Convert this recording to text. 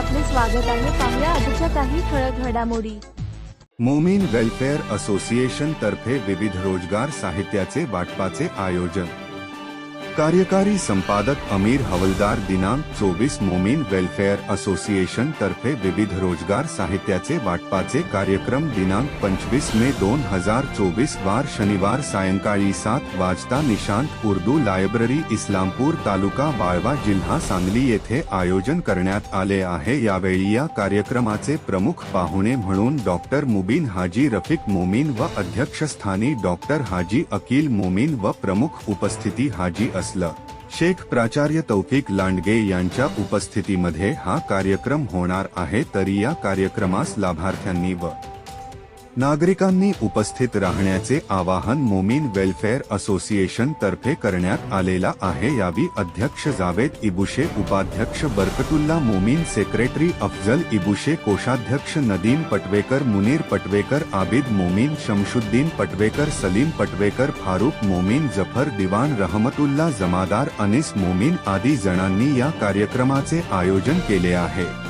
आपले स्वागत आहे. पाहुया आजच्या काही ठळक घडामोडी. मोमीन वेलफेअर असोसिएशन तर्फे विविध रोजगार साहित्याचे वाटपाचे आयोजन. कार्यकारी संपादक अमीर हवलदार दिनांक चोवीस मोमीन वेलफेअर असोसिएशन तर्फे विविध रोजगार साहित्याचे वाटपाचे कार्यक्रम दिनांक पंचवीस मे दोन हजार चोवीस वार शनिवार सायंकाळी सात वाजता निशांत उर्दू लायब्ररी इस्लामपूर तालुका बाळवा जिल्हा सांगली येथे आयोजन करण्यात आले आहे. यावेळी या कार्यक्रमाचे प्रमुख पाहुणे म्हणून डॉक्टर मुबीन हाजी रफिक मोमीन व अध्यक्षस्थानी डॉक्टर हाजी अकील मोमीन व प्रमुख उपस्थिती हाजी असलं. शेख प्राचार्य तौफिक लांडगे यांच्या उपस्थितीमध्ये हा कार्यक्रम होणार आहे तरी या कार्यक्रमास लाभार्थ्यांनी व नागरिकांनी उपस्थित राहण्याचे आवाहन मोमीन वेलफेअर असोसिएशन तर्फे करण्यात आलेला आहे. यावी अध्यक्ष जावेद इबुशे उपाध्यक्ष बरकतुल्ला मोमीन सेक्रेटरी अफजल इबुशे कोषाध्यक्ष नदीम पटवेकर मुनीर पटवेकर आबिद मोमीन शमशुद्दीन पटवेकर सलीम पटवेकर फारूक मोमीन जफर दिवान रहमतुल्ला जमादार अनिस मोमीन आदी जणांनी या कार्यक्रमाचे आयोजन केले आहे.